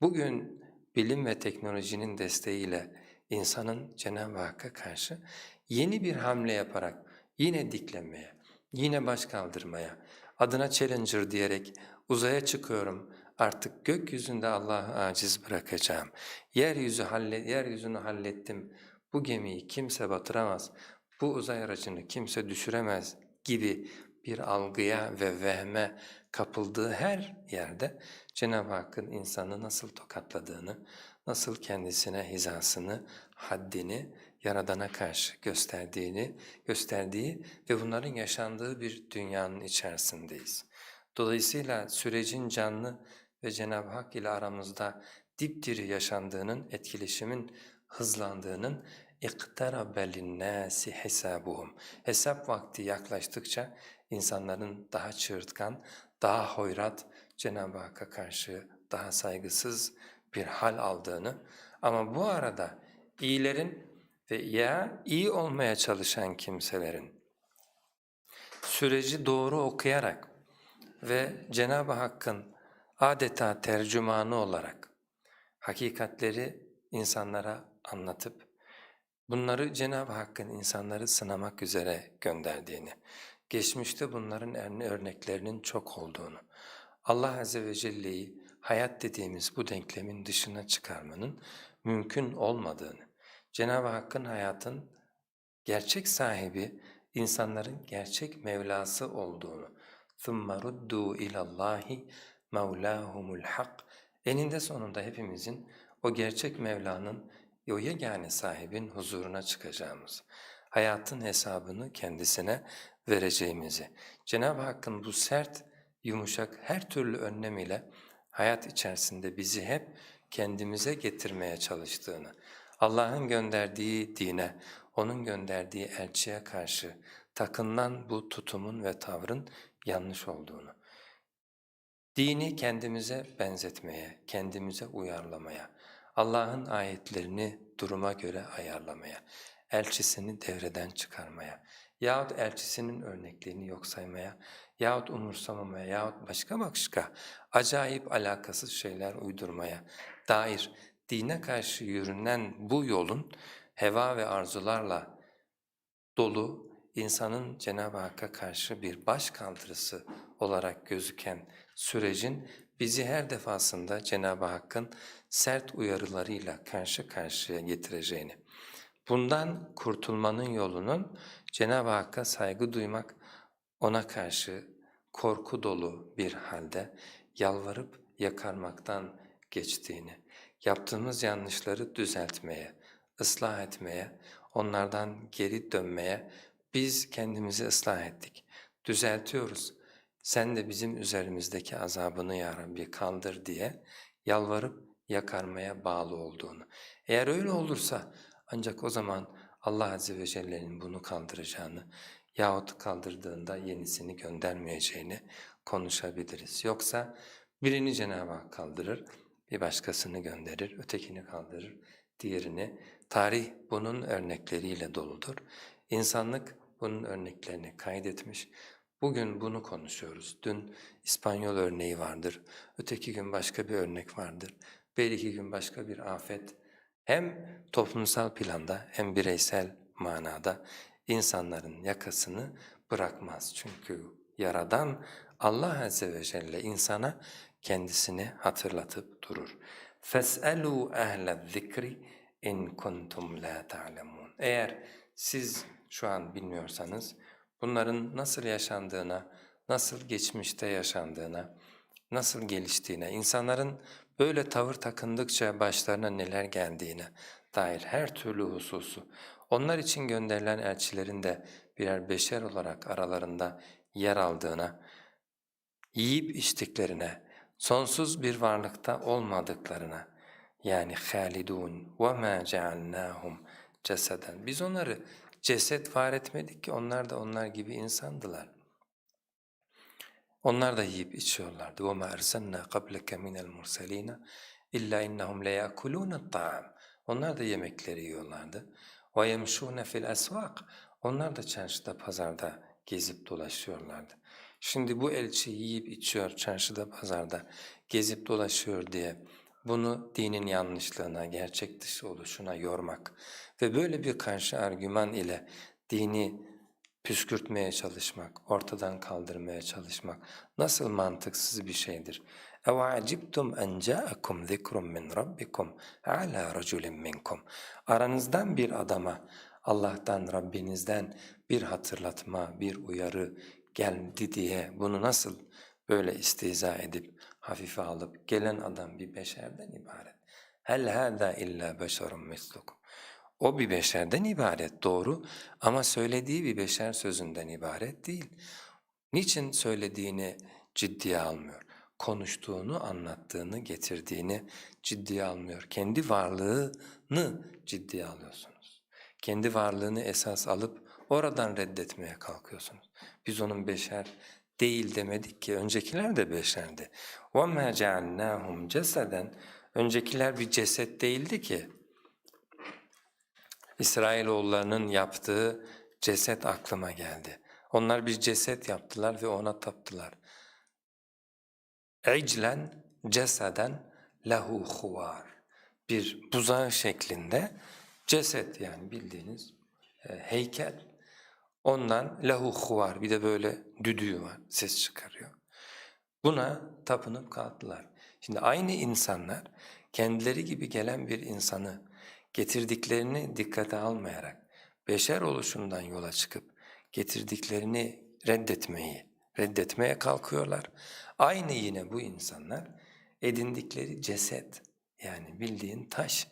Bugün bilim ve teknolojinin desteğiyle insanın Cenab-ı Hakk'a karşı yeni bir hamle yaparak yine diklenmeye, yine baş kaldırmaya, adına challenger diyerek uzaya çıkıyorum, artık gökyüzünde Allah'ı aciz bırakacağım, yeryüzü halle, yeryüzünü hallettim, bu gemiyi kimse batıramaz, bu uzay aracını kimse düşüremez gibi bir algıya ve vehme kapıldığı her yerde Cenab-ı Hakk'ın insanı nasıl tokatladığını, nasıl kendisine hizasını, haddini Yaradan'a karşı gösterdiğini, gösterdiği ve bunların yaşandığı bir dünyanın içerisindeyiz. Dolayısıyla sürecin canlı ve Cenab-ı Hak ile aramızda dipdiri yaşandığının, etkileşimin hızlandığının اِقْتَرَبَ لِلنَّاسِ حِسَابُهُمْ Hesap vakti yaklaştıkça insanların daha çığırtkan, daha hoyrat, Cenab-ı Hakk'a karşı daha saygısız bir hal aldığını ama bu arada iyilerin ve ya iyi olmaya çalışan kimselerin süreci doğru okuyarak ve Cenab-ı Hakk'ın adeta tercümanı olarak hakikatleri insanlara anlatıp bunları Cenab-ı Hakk'ın insanları sınamak üzere gönderdiğini, geçmişte bunların örneklerinin çok olduğunu, Allah Azze ve Celle'yi hayat dediğimiz bu denklemin dışına çıkarmanın mümkün olmadığını, Cenab-ı Hakk'ın hayatın gerçek sahibi, insanların gerçek Mevlası olduğunu, ثُمَّ رُدُّوا اِلَى اللّٰهِ مَوْلَاهُمُ الْحَقِّ Eninde sonunda hepimizin o gerçek Mevla'nın, o yegane sahibin huzuruna çıkacağımız, hayatın hesabını kendisine vereceğimizi, Cenab-ı Hakk'ın bu sert, yumuşak her türlü önlem ile hayat içerisinde bizi hep kendimize getirmeye çalıştığını, Allah'ın gönderdiği dine, O'nun gönderdiği elçiye karşı takınılan bu tutumun ve tavrın yanlış olduğunu, dini kendimize benzetmeye, kendimize uyarlamaya, Allah'ın ayetlerini duruma göre ayarlamaya, elçisini devreden çıkarmaya yahut elçisinin örneklerini yok saymaya yahut umursamamaya yahut başka başka acayip alakasız şeyler uydurmaya dair dine karşı yürünen bu yolun heva ve arzularla dolu insanın Cenab-ı Hakk'a karşı bir baş kaldırısı olarak gözüken sürecin bizi her defasında Cenab-ı Hakk'ın sert uyarılarıyla karşı karşıya getireceğini, bundan kurtulmanın yolunun Cenab-ı Hakk'a saygı duymak, ona karşı korku dolu bir halde yalvarıp yakarmaktan geçtiğini, yaptığımız yanlışları düzeltmeye, ıslah etmeye, onlardan geri dönmeye biz kendimizi ıslah ettik, düzeltiyoruz. Sen de bizim üzerimizdeki azabını ya Rabbi kaldır diye yalvarıp yakarmaya bağlı olduğunu. Eğer öyle olursa ancak o zaman Allah Azze ve Celle'nin bunu kaldıracağını yahut kaldırdığında yenisini göndermeyeceğini konuşabiliriz. Yoksa birini Cenab-ı Hak kaldırır, bir başkasını gönderir, ötekini kaldırır, diğerini. Tarih bunun örnekleriyle doludur. İnsanlık bunun örneklerini kaydetmiş. Bugün bunu konuşuyoruz. Dün İspanyol örneği vardır, öteki gün başka bir örnek vardır, belki gün başka bir afet. Hem toplumsal planda hem bireysel manada insanların yakasını bırakmaz. Çünkü Yaradan Allah Azze ve Celle insana kendisini hatırlatıp durur. فَاسْأَلُوا اَهْلَ الذِّكْرِ اِنْ كُنْتُمْ لَا تَعْلَمُونَ Eğer siz şu an bilmiyorsanız bunların nasıl yaşandığına, nasıl geçmişte yaşandığına, nasıl geliştiğine, insanların böyle tavır takındıkça başlarına neler geldiğine dair her türlü hususu, onlar için gönderilen elçilerin de birer beşer olarak aralarında yer aldığına, yiyip içtiklerine, sonsuz bir varlıkta olmadıklarına, yani halidun ve ma cealnahum. Biz onları ceset var etmedik ki onlar da onlar gibi insandılar. Onlar da yiyip içiyorlardı. وَمَا أَرْسَلْنَا قَبْلَكَ مِنَ الْمُرْسَلِينَ اِلَّا اِنَّهُمْ لَيَأْكُلُونَ الطَّعَامِ Onlar da yemekleri yiyorlardı. وَيَمْشُونَ فِي الْأَسْوَاقِ Onlar da çarşıda, pazarda gezip dolaşıyorlardı. Şimdi bu elçi yiyip içiyor, çarşıda, pazarda gezip dolaşıyor diye bunu dinin yanlışlığına, gerçek dışı oluşuna yormak ve böyle bir karşı argüman ile dini püskürtmeye çalışmak, ortadan kaldırmaya çalışmak nasıl mantıksız bir şeydir. اَوَعَجِبْتُمْ اَنْ جَاءَكُمْ ذِكْرٌ مِّنْ رَبِّكُمْ عَلَى رَجُلٍ مِّنْكُمْ Aranızdan bir adama Allah'tan, Rabbinizden bir hatırlatma, bir uyarı geldi diye bunu nasıl böyle istiza edip hafife alıp gelen adam bir beşerden ibaret. Hel hâzâ illâ beşerun mislukum. O bir beşerden ibaret doğru ama söylediği bir beşer sözünden ibaret değil. Niçin söylediğini ciddiye almıyor? Konuştuğunu, anlattığını, getirdiğini ciddiye almıyor. Kendi varlığını ciddiye alıyorsunuz. Kendi varlığını esas alıp oradan reddetmeye kalkıyorsunuz. Biz onun beşer değil demedik ki, öncekiler de beşerdi. وَمَا جَعَلْنَاهُمْ ceseden Öncekiler bir ceset değildi ki. İsrailoğullarının yaptığı ceset aklıma geldi. Onlar bir ceset yaptılar ve ona taptılar. İclen ceseden lehu huvar. Bir buzağı şeklinde ceset yani bildiğiniz e, heykel. Ondan lehu huvar bir de böyle düdüğü var ses çıkarıyor. Buna tapınıp kalktılar. Şimdi aynı insanlar kendileri gibi gelen bir insanı getirdiklerini dikkate almayarak beşer oluşundan yola çıkıp getirdiklerini reddetmeyi, reddetmeye kalkıyorlar. Aynı yine bu insanlar edindikleri ceset yani bildiğin taş,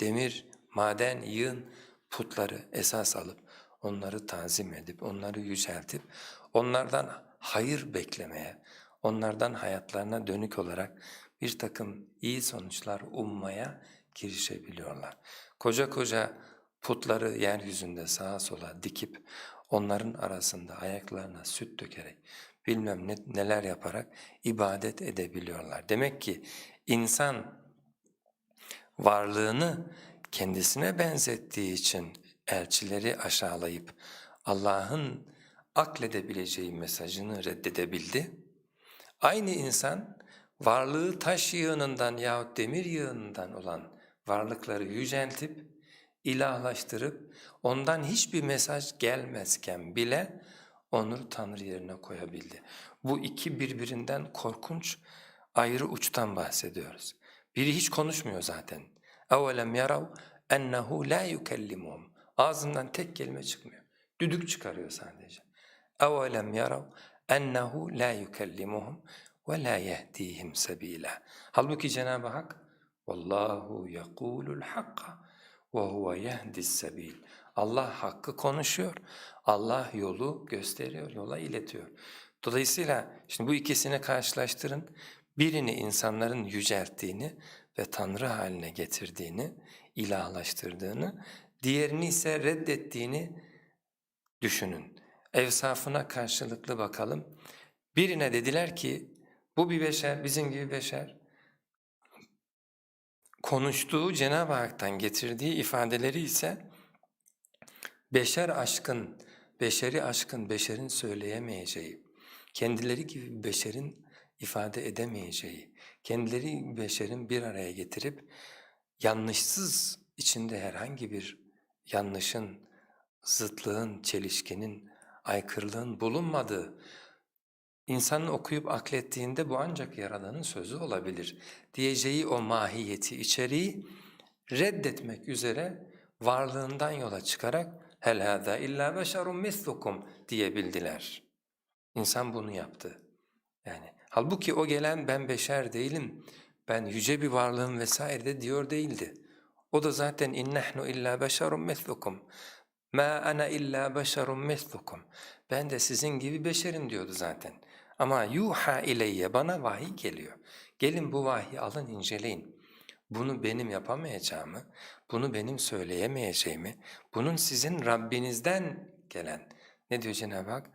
demir, maden, yığın putları esas alıp onları tazim edip, onları yüceltip onlardan hayır beklemeye, onlardan hayatlarına dönük olarak bir takım iyi sonuçlar ummaya girişebiliyorlar. Koca koca putları yeryüzünde sağa sola dikip onların arasında ayaklarına süt dökerek bilmem ne, neler yaparak ibadet edebiliyorlar. Demek ki insan varlığını kendisine benzettiği için elçileri aşağılayıp Allah'ın akledebileceği mesajını reddedebildi. Aynı insan varlığı taş yığınından yahut demir yığınından olan varlıkları yüceltip, ilahlaştırıp, ondan hiçbir mesaj gelmezken bile onu Tanrı yerine koyabildi. Bu iki birbirinden korkunç ayrı uçtan bahsediyoruz. Biri hiç konuşmuyor zaten. اَوَلَمْ يَرَوْا اَنَّهُ لَا يُكَلِّمُهُمْ Ağzından tek kelime çıkmıyor. Düdük çıkarıyor sadece. اَوَلَمْ يَرَوْا اَنَّهُ لَا يُكَلِّمُهُمْ وَلَا يَهْدِيهِمْ سَب۪يلًا Halbuki Cenab-ı Hak Vallahu yekulul hakka ve huve yehdis sebil. Allah hakkı konuşuyor. Allah yolu gösteriyor, yola iletiyor. Dolayısıyla şimdi bu ikisini karşılaştırın. Birini insanların yücelttiğini ve Tanrı haline getirdiğini, ilahlaştırdığını, diğerini ise reddettiğini düşünün. Evsafına karşılıklı bakalım. Birine dediler ki bu bir beşer, bizim gibi beşer. Konuştuğu Cenab-ı Hak'tan getirdiği ifadeleri ise beşer aşkın, beşeri aşkın, beşerin söyleyemeyeceği, kendileri gibi beşerin ifade edemeyeceği, kendileri beşerin bir araya getirip yanlışsız içinde herhangi bir yanlışın, zıtlığın, çelişkinin, aykırılığın bulunmadığı, İnsanın okuyup aklettiğinde bu ancak Yaradan'ın sözü olabilir diyeceği o mahiyeti, içeriği reddetmek üzere varlığından yola çıkarak hel hâzâ illâ beşerun mislukum diyebildiler. İnsan bunu yaptı. Yani halbuki o gelen ben beşer değilim, ben yüce bir varlığım vesaire de diyor değildi. O da zaten innehnu illa beşerun mislukum. Ma ana illa beşerun mislukum. Ben de sizin gibi beşerim diyordu zaten. Ama yuha ileyye bana vahiy geliyor. Gelin bu vahyi alın inceleyin. Bunu benim yapamayacağımı, bunu benim söyleyemeyeceğimi, bunun sizin Rabbinizden gelen. Ne diyor Cenab-ı Hak?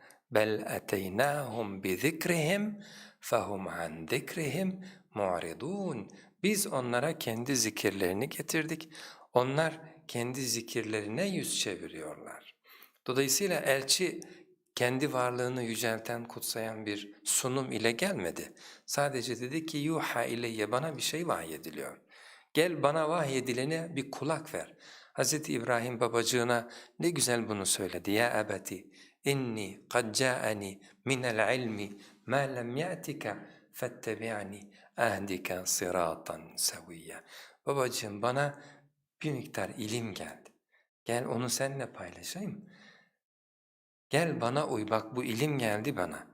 Eteynâhum bi zikrihim fehum an zikrihim mu'ridun. Biz onlara kendi zikirlerini getirdik. Onlar kendi zikirlerine yüz çeviriyorlar. Dolayısıyla elçi kendi varlığını yücelten, kutsayan bir sunum ile gelmedi. Sadece dedi ki yuha ileyye bana bir şey vahyediliyor. Gel bana vahyedilene bir kulak ver. Hz. İbrahim babacığına ne güzel bunu söyledi. Ya ebeti inni kad ca'ani minel ilmi ma lem ya'tika fettebi'ani ahdike sıratan seviyya. Babacığım bana bir miktar ilim geldi. Gel onu seninle paylaşayım. Gel bana uy bak bu ilim geldi bana.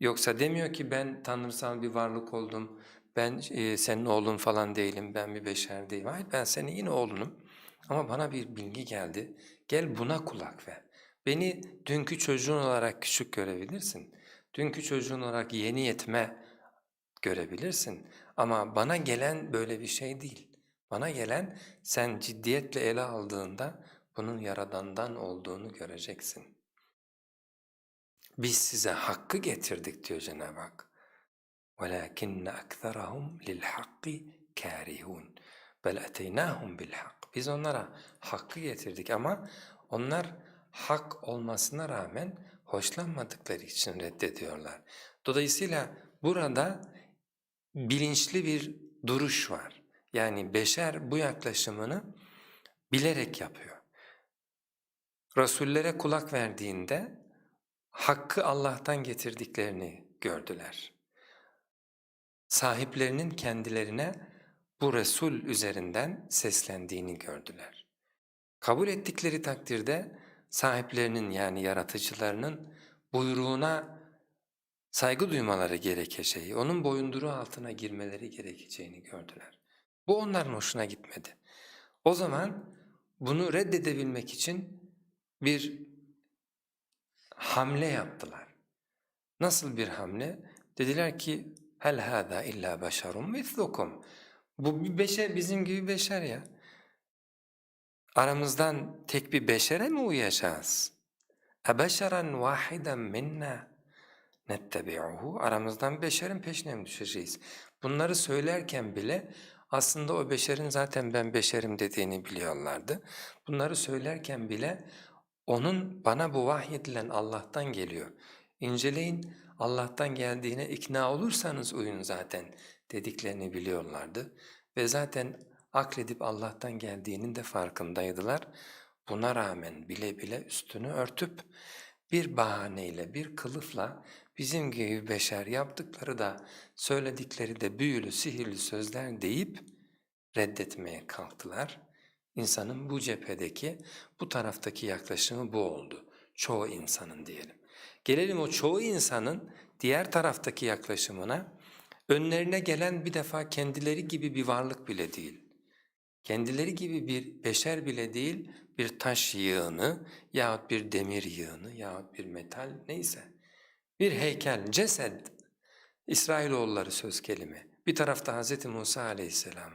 Yoksa demiyor ki ben tanrısal bir varlık oldum, ben e, senin oğlun falan değilim, ben bir beşer değilim. Hayır ben senin yine oğlunum ama bana bir bilgi geldi. Gel buna kulak ver. Beni dünkü çocuğun olarak küçük görebilirsin. Dünkü çocuğun olarak yeni yetme görebilirsin. Ama bana gelen böyle bir şey değil. Bana gelen sen ciddiyetle ele aldığında bunun Yaradan'dan olduğunu göreceksin. Biz size hakkı getirdik diyor Cenab-ı Hak. وَلَاكِنَّ أَكْثَرَهُمْ لِلْحَقِّ كَارِهُونَ بَلْ اَتَيْنَاهُمْ بِالْحَقِّ Biz onlara hakkı getirdik ama onlar hak olmasına rağmen hoşlanmadıkları için reddediyorlar. Dolayısıyla burada bilinçli bir duruş var. Yani beşer bu yaklaşımını bilerek yapıyor. Rasullere kulak verdiğinde hakkı Allah'tan getirdiklerini gördüler. Sahiplerinin kendilerine bu Resul üzerinden seslendiğini gördüler. Kabul ettikleri takdirde sahiplerinin yani yaratıcılarının buyruğuna saygı duymaları gerekeceği, onun boyunduruğu altına girmeleri gerekeceğini gördüler. Bu onların hoşuna gitmedi. O zaman bunu reddedebilmek için bir hamle yaptılar. Nasıl bir hamle? Dediler ki hel hâzâ illâ beşerun mislukum. Bu bir beşer bizim gibi beşer ya. Aramızdan tek bir beşere mi uyacağız? Ebeşeren vahiden minna nettebi'uhu. Aramızdan beşerin peşine mi düşeceğiz? Bunları söylerken bile aslında o beşerin zaten ben beşerim dediğini biliyorlardı. Bunları söylerken bile onun bana bu vahyedilen Allah'tan geliyor. İnceleyin Allah'tan geldiğine ikna olursanız uyun zaten dediklerini biliyorlardı. Ve zaten akledip Allah'tan geldiğinin de farkındaydılar. Buna rağmen bile bile üstünü örtüp bir bahaneyle, bir kılıfla bizim gibi beşer yaptıkları da söyledikleri de büyülü, sihirli sözler deyip reddetmeye kalktılar. İnsanın bu cephedeki, bu taraftaki yaklaşımı bu oldu. Çoğu insanın diyelim. Gelelim o çoğu insanın diğer taraftaki yaklaşımına, önlerine gelen bir defa kendileri gibi bir varlık bile değil. Kendileri gibi bir beşer bile değil, bir taş yığını yahut bir demir yığını yahut bir metal neyse. Bir heykel, cesed, İsrailoğulları söz kelime. Bir tarafta Hz. Musa aleyhisselam.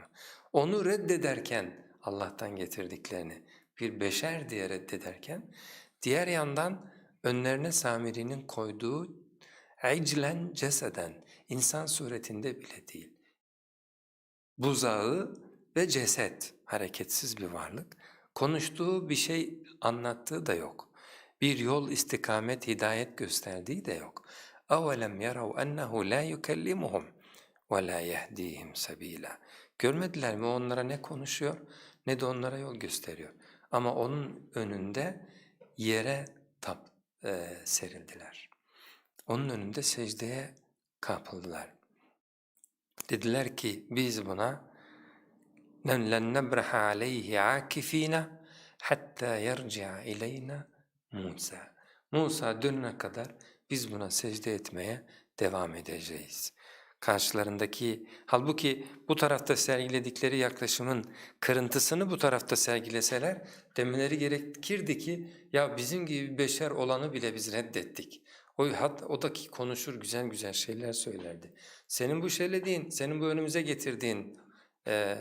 Onu reddederken Allah'tan getirdiklerini bir beşer diye reddederken, diğer yandan önlerine Samiri'nin koyduğu iclen ceseden, insan suretinde bile değil. Buzağı ve ceset, hareketsiz bir varlık. Konuştuğu bir şey anlattığı da yok. Bir yol, istikamet, hidayet gösterdiği de yok. اَوَلَمْ يَرَوْا اَنَّهُ لَا يُكَلِّمُهُمْ وَلَا يَهْدِيهِمْ سَب۪يلًا Görmediler mi onlara ne konuşuyor ne de onlara yol gösteriyor. Ama onun önünde yere tap e, serildiler. Onun önünde secdeye kapıldılar. Dediler ki biz buna لن نبرح عليه عاكفين hatta yerci'a ileyna Musa. Musa dönene kadar biz buna secde etmeye devam edeceğiz. Karşılarındaki, halbuki bu tarafta sergiledikleri yaklaşımın kırıntısını bu tarafta sergileseler demeleri gerekirdi ki ya bizim gibi beşer olanı bile biz reddettik. O, hat, o da ki konuşur güzel güzel şeyler söylerdi. Senin bu söylediğin, senin bu önümüze getirdiğin ee,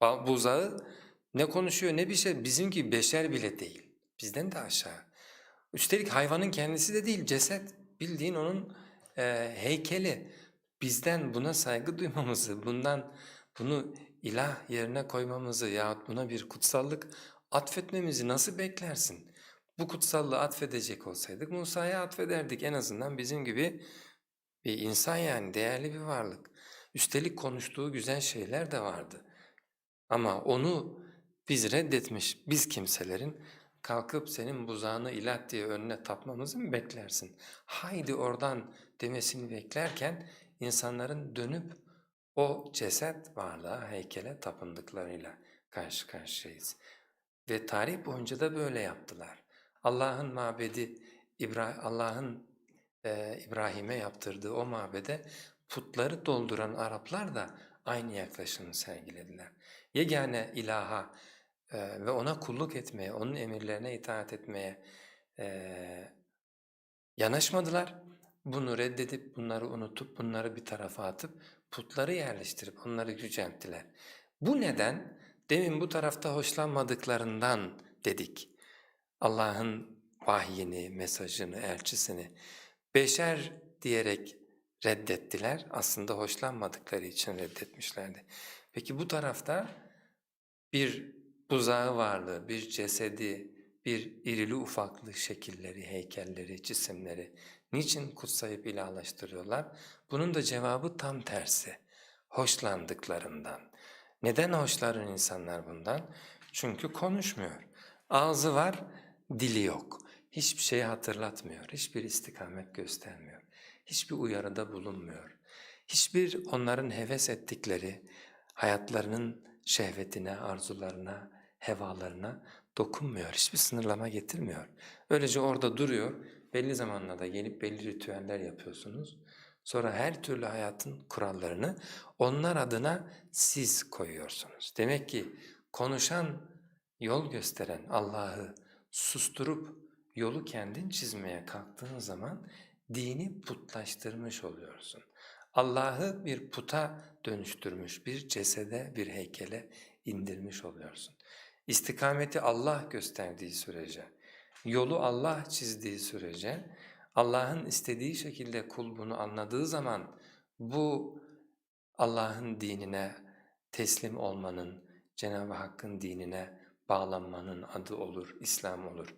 buzağı ne konuşuyor ne bir şey bizim gibi beşer bile değil. Bizden de aşağı. Üstelik hayvanın kendisi de değil ceset. Bildiğin onun e, heykeli. Bizden buna saygı duymamızı, bundan bunu ilah yerine koymamızı yahut buna bir kutsallık atfetmemizi nasıl beklersin? Bu kutsallığı atfedecek olsaydık Musa'ya atfederdik. En azından bizim gibi bir insan yani değerli bir varlık. Üstelik konuştuğu güzel şeyler de vardı. Ama onu biz reddetmiş biz kimselerin kalkıp senin buzağını ilat diye önüne tapmamızı mı beklersin? Haydi oradan demesini beklerken insanların dönüp o ceset varlığa, heykele tapındıklarıyla karşı karşıyayız. Ve tarih boyunca da böyle yaptılar. Allah'ın mabedi, İbra Allah'ın e, İbrahim'e yaptırdığı o mabede putları dolduran Araplar da aynı yaklaşımı sergilediler. Yegane ilaha e, ve ona kulluk etmeye, onun emirlerine itaat etmeye e, yanaşmadılar. Bunu reddedip, bunları unutup, bunları bir tarafa atıp putları yerleştirip onları yücelttiler. Bu neden demin bu tarafta hoşlanmadıklarından dedik. Allah'ın vahyini, mesajını, elçisini beşer diyerek reddettiler. Aslında hoşlanmadıkları için reddetmişlerdi. Peki bu tarafta bir buzağı varlığı, bir cesedi, bir irili ufaklı şekilleri, heykelleri, cisimleri niçin kutsayıp ilahlaştırıyorlar? Bunun da cevabı tam tersi. Hoşlandıklarından. Neden hoşlanır insanlar bundan? Çünkü konuşmuyor. Ağzı var, dili yok. Hiçbir şeyi hatırlatmıyor, hiçbir istikamet göstermiyor. Hiçbir uyarıda bulunmuyor. Hiçbir onların heves ettikleri, hayatlarının şehvetine, arzularına, hevalarına dokunmuyor, hiçbir sınırlama getirmiyor. Öylece orada duruyor, belli zamanlarda gelip belli ritüeller yapıyorsunuz. Sonra her türlü hayatın kurallarını onlar adına siz koyuyorsunuz. Demek ki konuşan, yol gösteren Allah'ı susturup yolu kendin çizmeye kalktığın zaman dini putlaştırmış oluyorsun. Allah'ı bir puta dönüştürmüş, bir cesede, bir heykele indirmiş oluyorsun. İstikameti Allah gösterdiği sürece, yolu Allah çizdiği sürece, Allah'ın istediği şekilde kul bunu anladığı zaman bu Allah'ın dinine teslim olmanın, Cenab-ı Hakk'ın dinine bağlanmanın adı olur, İslam olur.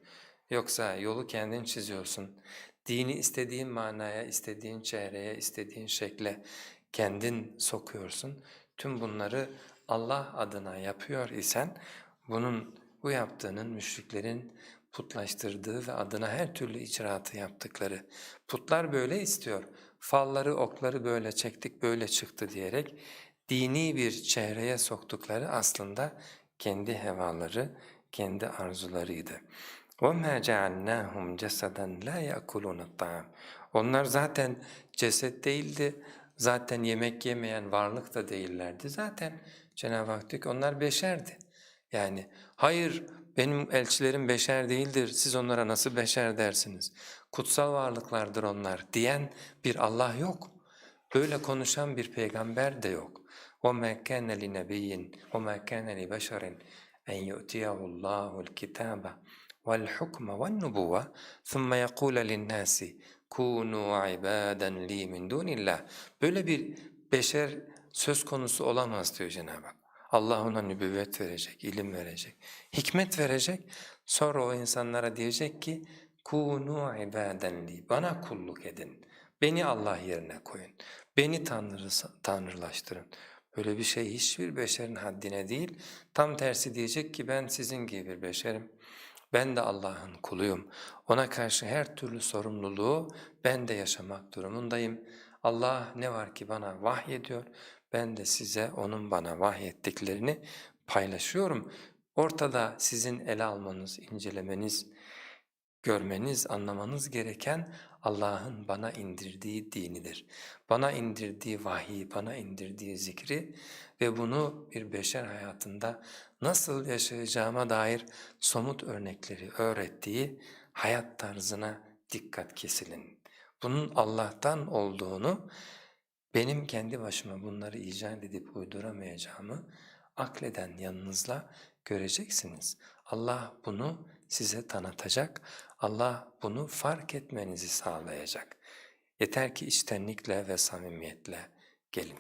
Yoksa yolu kendin çiziyorsun, dini istediğin manaya, istediğin çehreye, istediğin şekle kendin sokuyorsun. Tüm bunları Allah adına yapıyor isen bunun bu yaptığının müşriklerin putlaştırdığı ve adına her türlü icraatı yaptıkları. Putlar böyle istiyor. Falları, okları böyle çektik, böyle çıktı diyerek dini bir çehreye soktukları aslında kendi hevaları, kendi arzularıydı. وَمَا جَعَلْنَاهُمْ جَسَدًا لَا يَأْكُلُونَ الطَّعَامِ Onlar zaten ceset değildi, zaten yemek yemeyen varlık da değillerdi. Zaten Cenab-ı Hak diyor ki onlar beşerdi. Yani hayır benim elçilerim beşer değildir, siz onlara nasıl beşer dersiniz? Kutsal varlıklardır onlar diyen bir Allah yok. Böyle konuşan bir peygamber de yok. وَمَا كَانَ لِنَبِيٍّ وَمَا كَانَ لِبَشَرٍ اَنْ يُؤْتِيَهُ اللّٰهُ الْكِتَابَ وَالْحُكْمَ وَالنُّبُوَّةِ ثُمَّ يَقُولَ لِلنَّاسِ كُونُوا عِبَادًا لِي مِنْ دُونِ اللّٰهِ Böyle bir beşer söz konusu olamaz diyor Cenab-ı Hak. Allah ona nübüvvet verecek, ilim verecek, hikmet verecek. Sonra o insanlara diyecek ki kunu ibaden li bana kulluk edin. Beni Allah yerine koyun. Beni tanrı, tanrılaştırın. Böyle bir şey hiçbir beşerin haddine değil. Tam tersi diyecek ki ben sizin gibi bir beşerim. Ben de Allah'ın kuluyum. Ona karşı her türlü sorumluluğu ben de yaşamak durumundayım. Allah ne var ki bana vahyediyor. Ben de size onun bana vahyettiklerini paylaşıyorum. Ortada sizin ele almanız, incelemeniz, görmeniz, anlamanız gereken Allah'ın bana indirdiği dinidir. Bana indirdiği vahiy, bana indirdiği zikri ve bunu bir beşer hayatında nasıl yaşayacağıma dair somut örnekleri öğrettiği hayat tarzına dikkat kesilin. Bunun Allah'tan olduğunu, benim kendi başıma bunları icat edip uyduramayacağımı akleden yanınızla göreceksiniz. Allah bunu size tanıtacak, Allah bunu fark etmenizi sağlayacak. Yeter ki içtenlikle ve samimiyetle gelin.